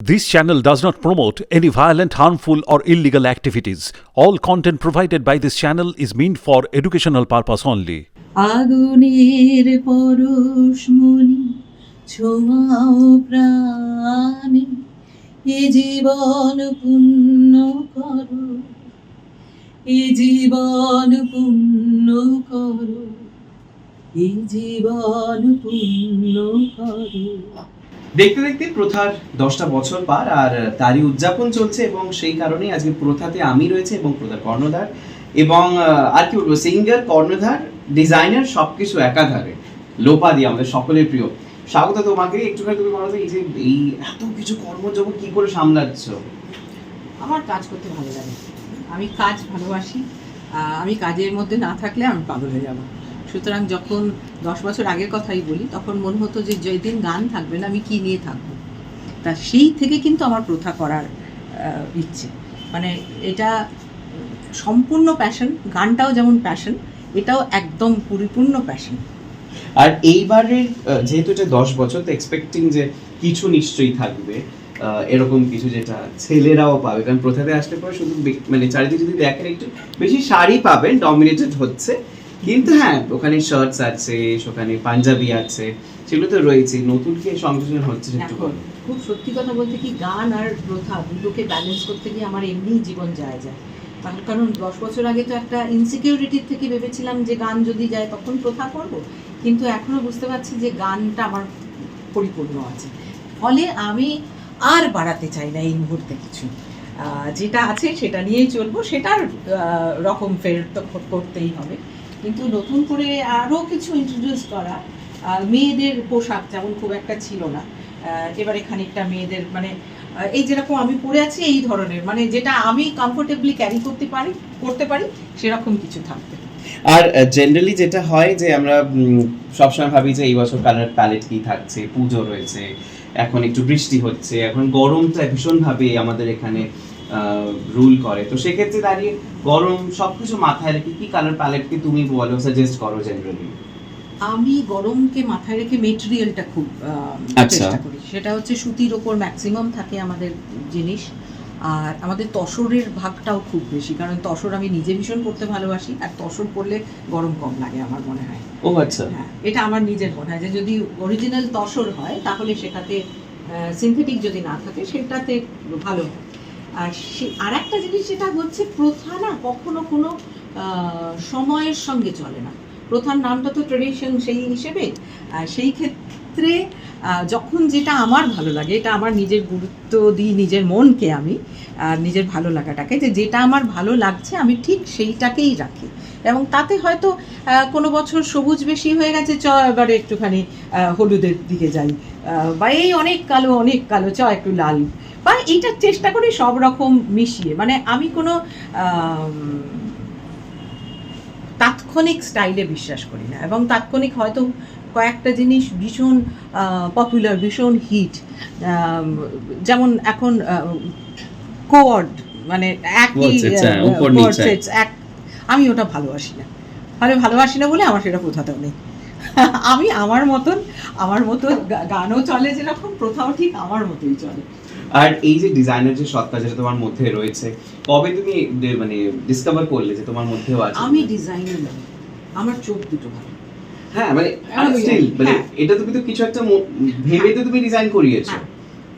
This channel does not promote any violent, harmful, or illegal activities. All content provided by this channel is meant for educational purpose only. আগুনের পরশমণি ছোঁয়াও প্রাণে এ জীবন পূর্ণ করো এ জীবন পূর্ণ করো এ জীবন পূর্ণ করো দেখতে দেখতে প্রথার দশটা বছর পার আর তারই উদযাপন চলছে এবং সেই কারণেই আজকে প্রথাতে আমি রয়েছে এবং প্রথা কর্ণধার এবং আর কি বলব সিঙ্গার কর্ণধার ডিজাইনার সবকিছু একাধারে। লোপাদি, আমাদের সকলের প্রিয়। স্বাগত তোমাকে। একটুখানি তুমি বলো এই যে এই এত কিছু কর্মযোগ কি করে সামলাচ্ছ? আমার কাজ করতে ভালো লাগে। আমি কাজ ভালোবাসি। আমি কাজের মধ্যে না থাকলে আমি পাগল হয়ে যাব। সুতরাং যখন দশ বছর আগের কথাই বলি, তখন মনে হতো যে যেদিন গান থাকবে না আমি কি নিয়ে থাকব। তা সেই থেকে কিন্তু আমার প্রথা করার ইচ্ছে। মানে এটা সম্পূর্ণ প্যাশন গানটাও যেমন প্যাশন এটাও একদম পরিপূর্ণ প্যাশন আর এইবারের যেহেতু এটা দশ বছর, তো এক্সপেক্টিং যে কিছু নিশ্চয়ই থাকবে এরকম কিছু যেটা ছেলেরাও পাবে। কারণ প্রথাতে আসলে পরে শুধু মানে চারিদিকে যদি দেখেন, একটু বেশি শাড়ি পাবেন ডমিনেটেড হচ্ছে। কিন্তু হ্যাঁ ওখানে শার্টস আছে ওখানে পাঞ্জাবি আছে সেগুলো তো রয়েছে। নতুন কি সংযোজন হচ্ছে একটু খুব সত্যি কথা বলতে কি গান আর প্রথা দুটোকে ব্যালেন্স করতে গিয়ে আমার এমনিই জীবন যায় যায়। তার কারণ দশ বছর আগে তো একটা ইনসিকিউরিটির থেকে ভেবেছিলাম যে গান যদি যায় তখন প্রথা করব। কিন্তু এখনও বুঝতে পারছি যে গানটা আমার পরিপূর্ণ আছে। ফলে আমি আর বাড়াতে চাই না এই মুহূর্তে কিছু। যেটা আছে সেটা নিয়েই চলবো সেটার রকম ফের তো করতেই হবে। কিন্তু নতুন করে আরও কিছু ইন্ট্রোডিউস করা মেয়েদের পোশাক যেমন খুব একটা ছিল না। এবারে খানিকটা মেয়েদের মানে এই যেরকম আমি পরে আছি, এই ধরনের। মানে যেটা আমি কমফোর্টেবলি ক্যারি করতে পারি করতে পারি, সেরকম কিছু থাকবে। আর জেনারেলি যেটা হয় যে আমরা সবসময় ভাবি যে এই বছর কালার প্যালেট কি থাকছে, পুজো রয়েছে, এখন একটু বৃষ্টি হচ্ছে, এখন গরমটা ভীষণভাবে আমাদের এখানে রুল করে। তো সেক্ষেত্রে দাঁড়িয়ে গরম সবকিছু মাথায় রেখে কি কালার প্যালেটকে তুমি বলো সাজেস্ট করো জেনারেলি আমি গরমকে মাথায় রেখে মেটেরিয়ালটা খুব আচ্ছা। চেষ্টা করি। সেটা হচ্ছে সুতির ওপর ম্যাক্সিমাম থাকে আমাদের জিনিস। আর আমাদের তসরের ভাগটাও খুব বেশি কারণ তসর আমি নিজে ভীষণ করতে ভালোবাসি আর তসর করলে গরম কম লাগে আমার মনে হয়। ও আচ্ছা। হ্যাঁ এটা আমার নিজের মনে হয় যে যদি অরিজিনাল তসর হয় তাহলে সেটাতে সিনথেটিক যদি না থাকে সেটাতে ভালো হয়। আর সে- আর একটা জিনিস যেটা হচ্ছে প্রথা না কখনো কোনো সময়ের সঙ্গে চলে না। প্রথার নামটা তো ট্রেডিশন সেই হিসেবে। সেই ক্ষেত্রে যখন যেটা আমার ভালো লাগে, এটা আমার নিজের গুরুত্ব দিই, নিজের মনকে আমি নিজের ভালো লাগাটাকে, যে যেটা আমার ভালো লাগছে, আমি ঠিক সেইটাকেই রাখি। এবং তাতে হয়তো কোনো বছর সবুজ বেশি হয়ে গেছে, চ, এবারে একটুখানি হলুদের দিকে যাই। বা এই অনেক কালো অনেক কালো, চ, একটু লাল। বা এইটা চেষ্টা করি সব রকম মিশিয়ে মানে আমি কোনো তাৎক্ষণিক স্টাইলে বিশ্বাস করি না। এবং তাৎক্ষণিক হয়তো কয়েকটা জিনিস ভীষণ পপুলার ভীষণ হিট যেমন এখন কোয়ার্ড মানে একই হ্যাঁ, এক আমি ওটা ভালোবাসি না। মানে ভালোবাসি না বলে আমার সেটা প্রথাতেও নেই। আমি আমার মতন আমার মতো গা- গানও চলে যেরকম প্রথাও ঠিক আমার মতোই চলে। আর এই যে ডিজাইনার যে সত্তা যেটা তোমার মধ্যে রয়েছে কবে তুমি মানে ডিসকভার করলে যে তোমার মধ্যেও আছে? আমি ডিজাইনার আমার চোখ দুটো ভালো। হ্যাঁ মানে স্টিল মানে হ্যাঁ। এটা তুমি তো কিছু একটা ভেবে তো তুমি ডিজাইন করিয়েছো। হ্যাঁ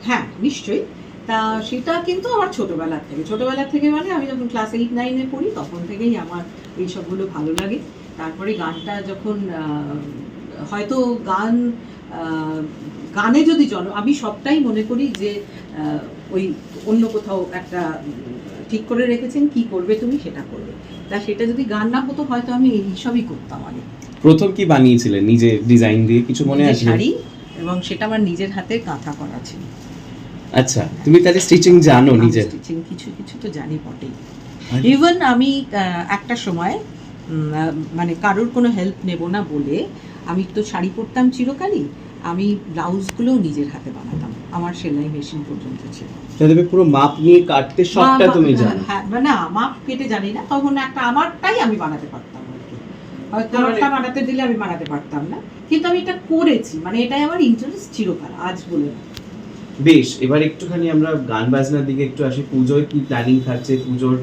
হ্যাঁ নিশ্চয়ই। তা সেটা কিন্তু আমার ছোটবেলা থেকে। ছোটবেলা থেকে মানে আমি যখন ক্লাস এইট নাইনে পড়ি তখন থেকেই আমার এই সবগুলো ভালো লাগে। তারপরে গানটা যখন হয়তো গান গানে যদি জন আমি সবটাই মনে করি যে ওই অন্য কোথাও একটা ঠিক করে রেখেছেন কি করবে তুমি সেটা করবে। তা সেটা যদি গান না হতো হয়তো আমি এইসবই করতাম আগে। প্রথম কি বানিয়েছিলেন? নিজে ডিজাইন দিয়ে কিছু মনে আছে? শাড়ি এবং সেটা আমার নিজের হাতে কাঁথা করা ছিল। আচ্ছা তুমি তাহলে স্টিচিং জানো নিজে স্টিচিং কিছু কিছু তো জানি বটেই। ইভেন আমি একটা সময় মানে কারোর কোনো হেল্প নেব না বলে আমি তো শাড়ি পরতাম চিরকালই আমি ব্লাউজগুলোও নিজের হাতে বানাতাম আমার সেলাই মেশিন পর্যন্ত ছিল। তাহলে তুমি পুরো মাপ নিয়ে কাটতে সবটা তুমি হ্যাঁ, জানো। হ্যাঁ মানে না মাপ কেটে জানি না তখন একটা আমারটাই আমি বানাতে পারতাম হয়তো মানে- আমারটা বানাতে দিলে আমি বানাতে পারতাম না কিন্তু আমি এটা করেছি মানে এটাই আমার ইন্টারেস্ট চিরকাল আজ বলে। না বেশ এবার একটুখানি আমরা গান বাজনার দিকে একটু আসি পুজোয় কি প্ল্যানিং থাকছে? পুজোর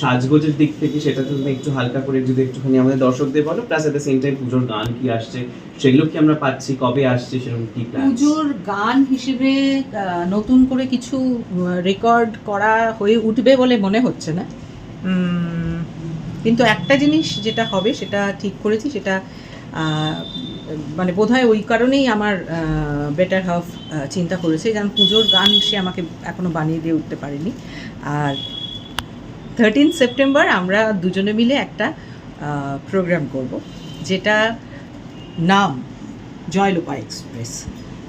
সাজগোজের দিক থেকে সেটা তুমি একটু হালকা করে যদি একটুখানি আমাদের দর্শকদের বলো plus at the same time পুজোর গান কি আসছে, সেগুলো কি আমরা পাচ্ছি, কবে আসছে, সেরকম কি প্ল্যান পুজোর গান হিসেবে নতুন করে কিছু রেকর্ড করা হয়ে উঠবে বলে মনে হচ্ছে না। কিন্তু একটা জিনিস যেটা হবে, সেটা ঠিক করেছি, সেটা মানে বোধহয় ওই কারণেই আমার বেটার হাফ চিন্তা করেছে যেমন পুজোর গান সে আমাকে এখনও বানিয়ে দিয়ে উঠতে পারেনি। আর থার্টিন সেপ্টেম্বর আমরা দুজনে মিলে একটা প্রোগ্রাম করব যেটা নাম জয়লোপা এক্সপ্রেস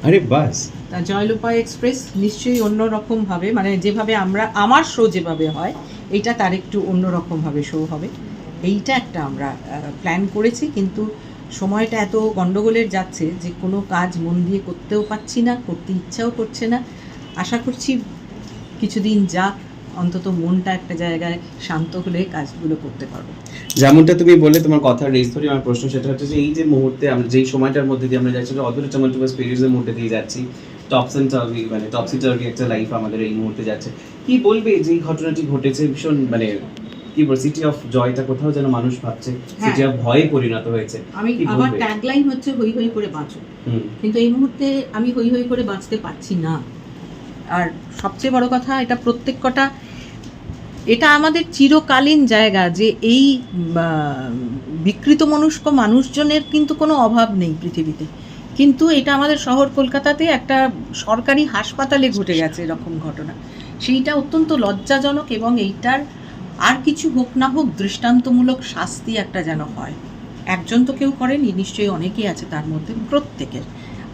আরে বাস। তা জয়লোপা এক্সপ্রেস নিশ্চয়ই অন্যরকমভাবে মানে যেভাবে আমরা আমার শো যেভাবে হয় এটা তার একটু অন্যরকমভাবে শো হবে। এইটা একটা আমরা প্ল্যান করেছি কিন্তু সময়টা এত গন্ডগোলের যাচ্ছে যে কোনো কাজ মন দিয়ে করতেও পারছি না করতে ইচ্ছাও করছে না। আশা করছি কিছুদিন যাক অন্তত মনটা একটা জায়গায় শান্ত হলে কাজগুলো করতে পারব। যেমনটা তুমি বললে তোমার কথার রেস ধরে আমার প্রশ্ন সেটা হচ্ছে যে এই যে মুহূর্তে আমরা যেই সময়টার মধ্যে দিয়ে আমরা যাচ্ছি অদূরে টমেটোমাস পিরিয়ডের মধ্যে দিয়ে যাচ্ছি। টপস অ্যান্ড টার্ভি মানে টপসি টার্ভি একটা লাইফ আমাদের এই মুহূর্তে যাচ্ছে। কি বলবে যে ঘটনাটি ঘটেছে? ভীষণ মানে কি বল সিটি অফ জয়টা কোথাও যেন মানুষ ভাবছে সিটি অফ ভয়ে পরিণত হয়েছে। আমি আমার? ট্যাগলাইন হচ্ছে হই হই করে বাঁচো। কিন্তু এই মুহূর্তে আমি হই হই করে বাঁচতে পারছি না। আর সবচেয়ে বড় কথা, এটা প্রত্যেক কটা, এটা আমাদের চিরকালীন জায়গা যে এই বিকৃত মনুষ্ক মানুষজনের কিন্তু কোনো অভাব নেই পৃথিবীতে। কিন্তু এটা আমাদের শহর কলকাতাতে একটা সরকারি হাসপাতালে ঘটে গেছে এরকম ঘটনা। সেইটা অত্যন্ত লজ্জাজনক এবং এইটার আর কিছু হোক না হোক দৃষ্টান্তমূলক শাস্তি একটা যেন হয়। একজন তো কেউ করেনি, নিশ্চয়ই অনেকেই আছে তার মধ্যে, প্রত্যেকের।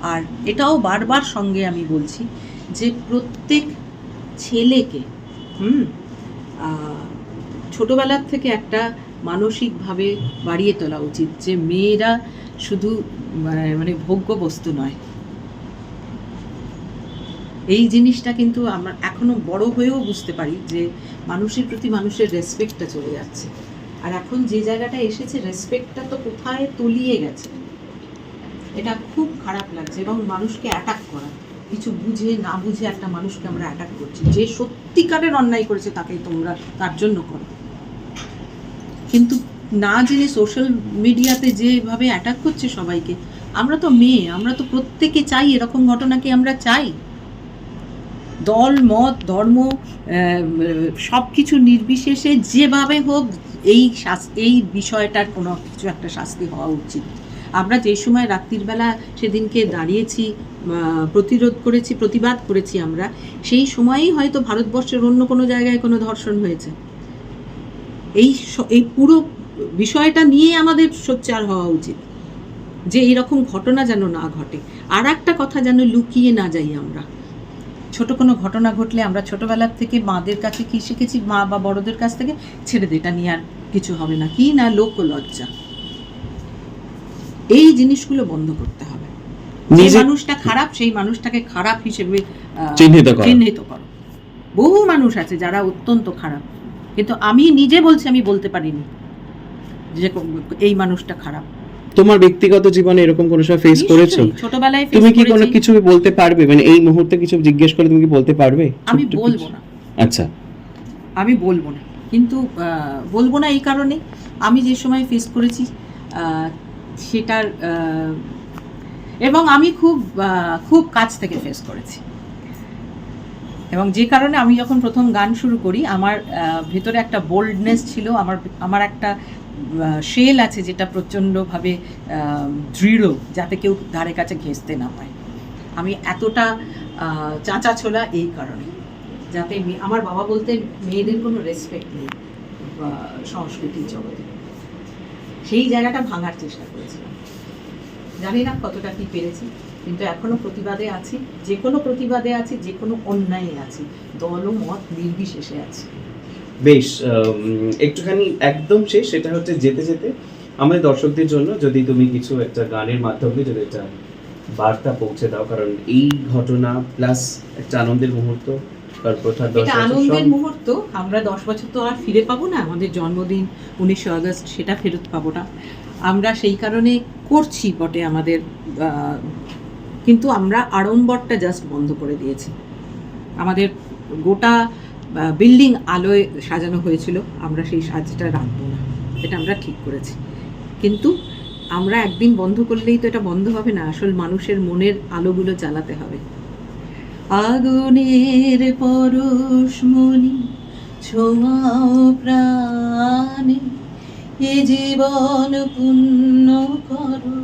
আর এটাও বারবার সঙ্গে আমি বলছি যে প্রত্যেক ছেলেকে, হুম ছোটোবেলার থেকে একটা মানসিকভাবে বাড়িয়ে তোলা উচিত যে মেয়েরা শুধু মানে- মানে ভোগ্য বস্তু নয়। এই জিনিসটা কিন্তু আমরা এখনও বড় হয়েও বুঝতে পারি যে মানুষের প্রতি মানুষের রেসপেক্টটা চলে যাচ্ছে। আর এখন যে জায়গাটা এসেছে, রেসপেক্টটা তো কোথায় তলিয়ে গেছে। এটা খুব খারাপ লাগছে এবং মানুষকে অ্যাটাক করা। কিছু বুঝে না বুঝে একটা মানুষকে আমরা অ্যাটাক করছি। যে সত্যিকারের অন্যায় করেছে তাকে তোমরা তার জন্য করো। কিন্তু না জেনে সোশ্যাল মিডিয়াতে যেভাবে অ্যাটাক করছে সবাইকে, আমরা তো মেয়ে, আমরা তো প্রত্যেকে চাই এরকম ঘটনাকে আমরা চাই? দল, মত, ধর্ম সব কিছু নির্বিশেষে যেভাবে হোক এই এই বিষয়টার কোনো কিছু একটা শাস্তি হওয়া উচিত। আমরা যে সময় রাত্রির বেলা সেদিনকে দাঁড়িয়েছি প্রতিরোধ করেছি, প্রতিবাদ করেছি আমরা, সেই সময়েই হয়তো ভারতবর্ষের অন্য কোনো জায়গায় কোনো ধর্ষণ হয়েছে। এই এই পুরো বিষয়টা নিয়ে আমাদের সোচ্চার হওয়া উচিত যে এরকম ঘটনা যেন না ঘটে। আর একটা কথা যেন লুকিয়ে না যাই আমরা। ছোট কোনো ঘটনা ঘটলে আমরা ছোটবেলার থেকে মাদের কাছে কি শিখেছি, মা বা বড়দের কাছ থেকে, ছেড়ে দে, এটা নিয়ে আর কিছু হবে না। কি না লোক লজ্জা এই জিনিসগুলো বন্ধ করতে হবে। যে মানুষটা খারাপ সেই মানুষটাকে খারাপ হিসেবে চিহ্নিত করা। চিহ্নিত করো। বহু মানুষ আছে যারা অত্যন্ত খারাপ। কিন্তু আমি নিজে বলছি আমি বলতে পারিনি যে এই মানুষটা খারাপ। তোমার ব্যক্তিগত জীবনে এরকম কোনো সময় ফেস করেছ? ছোটবেলায় তুমি কি কোনো কিছু বলতে পারবে? মানে এই মুহূর্তে কিছু জিজ্ঞেস করে তুমি কি বলতে পারবে? আমি বলব না। আচ্ছা। আমি বলব না। কিন্তু বলব না এই কারণে। আমি যে সময় ফেস করেছি সেটার এবং আমি খুব খুব কাছ থেকে ফেস করেছি। এবং যে কারণে আমি যখন প্রথম গান শুরু করি, আমার ভেতরে একটা বোল্ডনেস ছিল, আমার আমার একটা শেল আছে যেটা প্রচণ্ডভাবে দৃঢ়, যাতে কেউ ধারে কাছে ঘেঁচতে না পায় আমি এতটা চাঁচা ছোলা এই কারণে, যাতে আমার বাবা বলতে মেয়েদের কোনো রেসপেক্ট নেই সংস্কৃতির জগতে। সেই জায়গাটা ভাঙার চেষ্টা করেছিলাম। জানি না কতটা কি পেরেছি, কিন্তু এখনও প্রতিবাদে আছি যে কোনো প্রতিবাদে আছি যে কোনো অন্যায়ে আছি। দল ও মত নির্বিশেষে আছি। বেশ একটুখানি একদম শেষ, সেটা হচ্ছে যেতে যেতে আমাদের দর্শকদের জন্য যদি তুমি কিছু একটা গানের মাধ্যমে যদি একটা বার্তা পৌঁছে দাও, কারণ এই ঘটনা প্লাস একটা আনন্দের মুহূর্ত এটা আনন্দের মুহূর্ত। আমরা দশ বছর তো আর ফিরে পাবো না। আমাদের জন্মদিন আগস্ট সেটা ফেরত পাবো না। আমরা সেই কারণে করছি বটে আমাদের কিন্তু আমরা আড়ম্বরটা জাস্ট বন্ধ করে দিয়েছি। আমাদের গোটা বিল্ডিং আলোয় সাজানো হয়েছিল। আমরা সেই সাজটা রাখব না। এটা আমরা ঠিক করেছি। কিন্তু আমরা একদিন বন্ধ করলেই তো এটা বন্ধ হবে না। আসল মানুষের মনের আলোগুলো জ্বালাতে হবে। আগুনের পরশমণি ছোঁয়াও প্রাণে, এ জীবন পূর্ণ করো,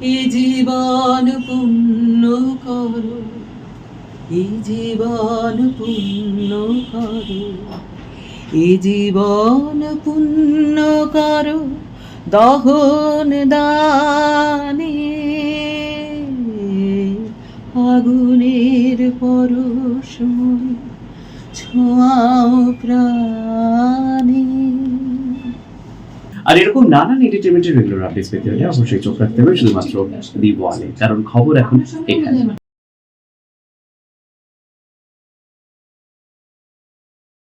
এ জীবন পূর্ণ করো, এ জীবন পূর্ণ করো, এ জীবন পূর্ণ করো, দহন দানে আগুনের পরশমণি ছোঁয়াও প্রাণে। আর এরকম নানান এন্টারটেনমেন্টের রেগুলার আপডেটস পেতে হলে অবশ্যই চোখ রাখতে হবে, শুধুমাত্র দি ওয়ালে কারণ খবর এখন এখানে।